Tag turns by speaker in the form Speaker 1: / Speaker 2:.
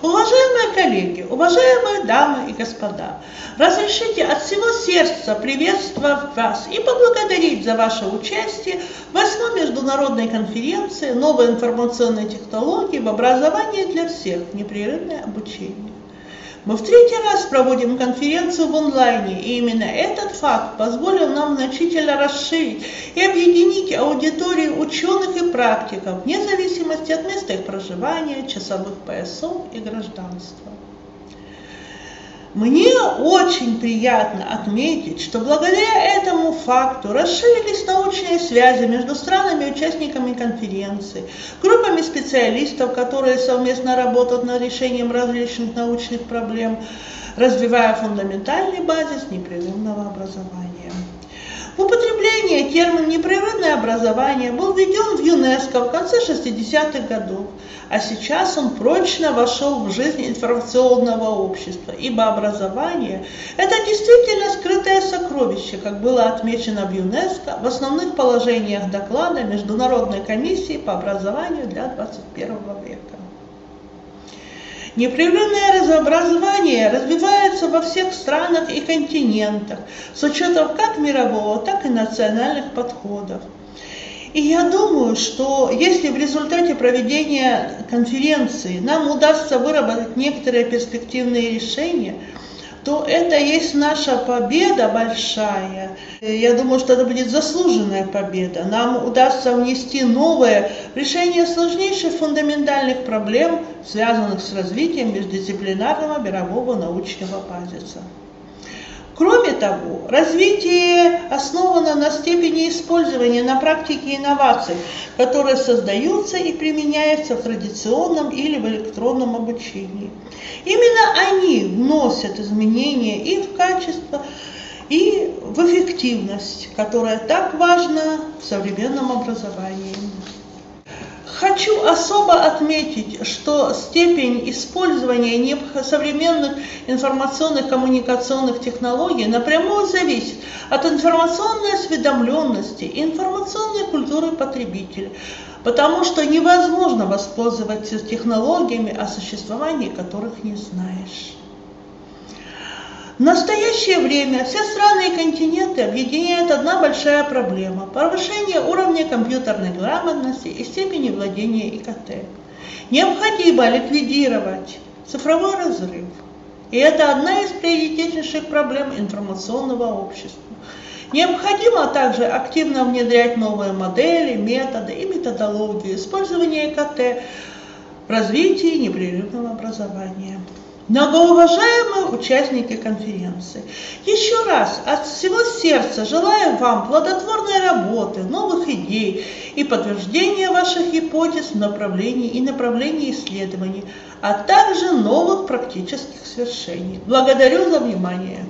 Speaker 1: Уважаемые коллеги, уважаемые дамы и господа, разрешите от всего сердца приветствовать вас и поблагодарить за ваше участие в восьмой международной конференции «Новые информационные технологии в образовании для всех. Непрерывное обучение». Мы в третий раз проводим конференцию в онлайне, и именно этот факт позволил нам значительно расширить и объединить аудитории ученых и практиков, вне зависимости от места их проживания, часовых поясов и гражданства. Мне очень приятно отметить, что благодаря этому факту расширились научные связи между странами-участниками конференции, группами специалистов, которые совместно работают над решением различных научных проблем, развивая фундаментальный базис непрерывного образования. Употребление термин «непрерывное образование» был введен в ЮНЕСКО в конце 60-х годов, а сейчас он прочно вошел в жизнь информационного общества, ибо образование – это действительно скрытое сокровище, как было отмечено в ЮНЕСКО в основных положениях доклада Международной комиссии по образованию для 21 века. Непрерывное разнообразование развивается во всех странах и континентах с учетом как мирового, так и национальных подходов. И я думаю, что если в результате проведения конференции нам удастся выработать некоторые перспективные решения – то это есть наша победа большая. Я думаю, что это будет заслуженная победа. Нам удастся внести новое решение сложнейших фундаментальных проблем, связанных с развитием междисциплинарного мирового научного базиса. Кроме того, развитие основано степени использования на практике инноваций, которые создаются и применяются в традиционном или в электронном обучении. Именно они вносят изменения и в качество, и в эффективность, которая так важна в современном образовании. Хочу особо отметить, что степень использования современных информационных коммуникационных технологий напрямую зависит от информационной осведомленности и информационной культуры потребителя, потому что невозможно воспользоваться технологиями, о существовании которых не знаешь. В настоящее время все страны и континенты объединяет одна большая проблема – повышение уровня компьютерной грамотности и степени владения ИКТ. Необходимо ликвидировать цифровой разрыв. И это одна из приоритетнейших проблем информационного общества. Необходимо также активно внедрять новые модели, методы и методологии использования ИКТ в развитии непрерывного образования. Многоуважаемые участники конференции, еще раз от всего сердца желаю вам плодотворной работы, новых идей и подтверждения ваших гипотез в направлении и направлении исследований, а также новых практических свершений. Благодарю за внимание.